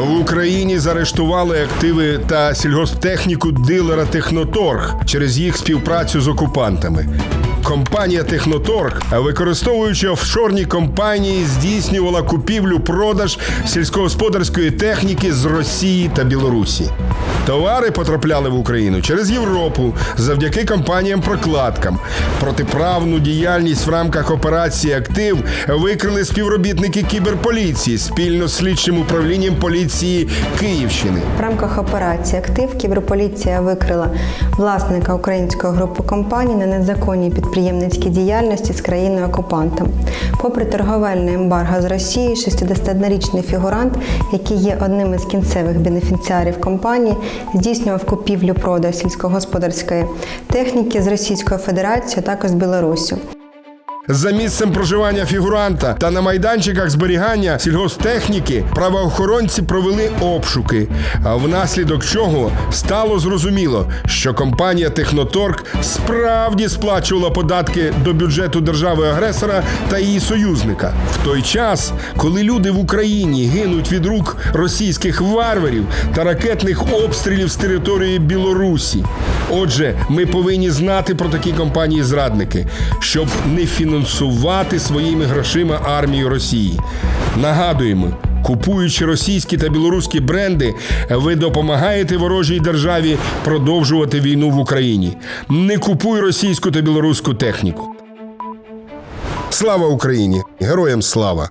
В Україні заарештували активи та сільгосптехніку дилера Техноторг через їх співпрацю з окупантами. Компанія Техноторг, використовуючи офшорні компанії, здійснювала купівлю-продаж сільськогосподарської техніки з Росії та Білорусі. Товари потрапляли в Україну через Європу завдяки компаніям-прокладкам. Протиправну діяльність в рамках операції Актив викрили співробітники кіберполіції спільно з слідчим управлінням поліції Київщини. В рамках операції Актив кіберполіція викрила власника української групи компаній на незаконній підприємницькій діяльності з країною окупантом. Попри торговельне ембарго з Росії, 61-річний фігурант, який є одним із кінцевих бенефіціарів компанії, здійснював купівлю-продаж сільськогосподарської техніки з Російською Федерацією, також з Білоруссю. За місцем проживання фігуранта та на майданчиках зберігання сільгосптехніки правоохоронці провели обшуки, а внаслідок чого стало зрозуміло, що компанія Техноторг справді сплачувала податки до бюджету держави-агресора та її союзника. В той час, коли люди в Україні гинуть від рук російських варварів та ракетних обстрілів з території Білорусі. Отже, ми повинні знати про такі компанії зрадники, щоб не фінансувати своїми грошима армію Росії. Нагадуємо. Купуючи російські та білоруські бренди, ви допомагаєте ворожій державі продовжувати війну в Україні. Не купуй російську та білоруську техніку. Слава Україні! Героям слава!